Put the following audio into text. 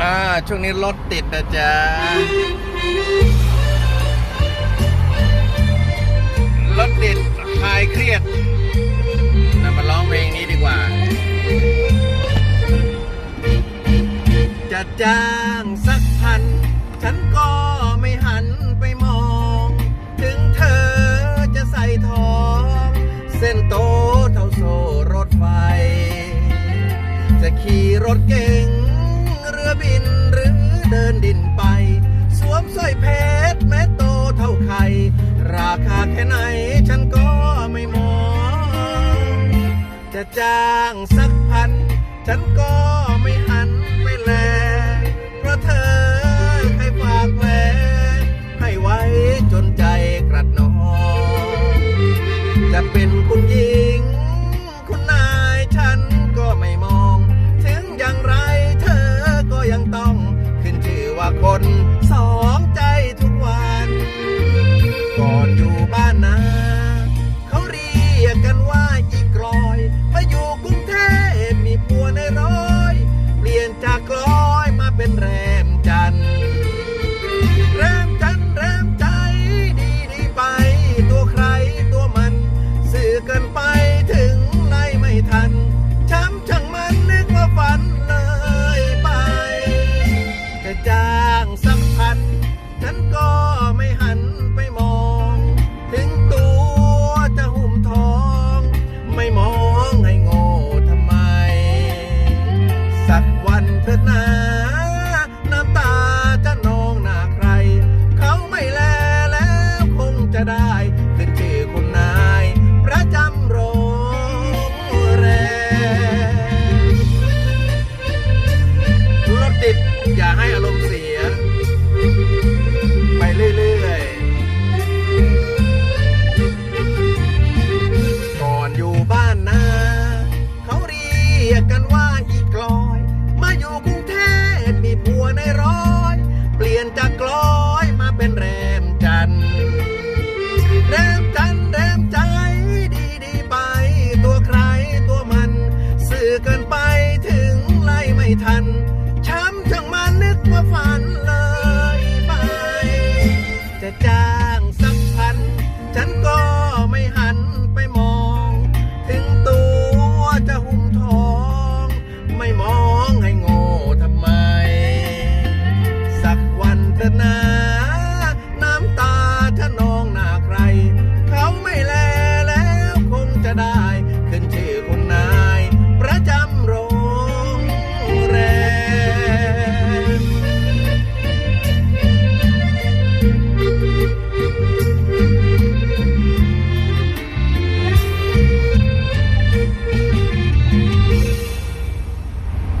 อ่า ช่วงนี้รถติดนะจ๊ะ รถติดคลายเครียดเรามาร้องเพลงนี้ดีกว่า จะจ้างสักพัน ฉันก็ไม่หันไปมอง ถึงเธอจะใส่ทอง เส้นโตเท่าโซ่รถไฟ จะขี่รถเก๋ง บินหรือเดินดินไป สวมสร้อยเพชรแม้โตเท่าไข่ราคาแค่ไหนฉันก็ไม่มอง จะจ้างสักพัน ฉันก็ไม่หันไม่แลเพราะเธอ คนสองใจทุกวัน ก่อนอยู่บ้านนาเขาเรียกกันว่าอีกลอย มาอยู่กรุงเทพมีผัวในร้อย เปลี่ยนจากกลอยมาเป็นแรมจันแรมจันแรมใจดีดีไป ตัวใครตัวมัน สื่อกินไปถึงไล่ไม่ทัน ทัน ช้ำจังมานึกว่าฝันเลยไป จะจ้างสักพัน ฉันก็ไม่หันไปมอง ถึงตัวจะหุ่มทอง ไม่มองให้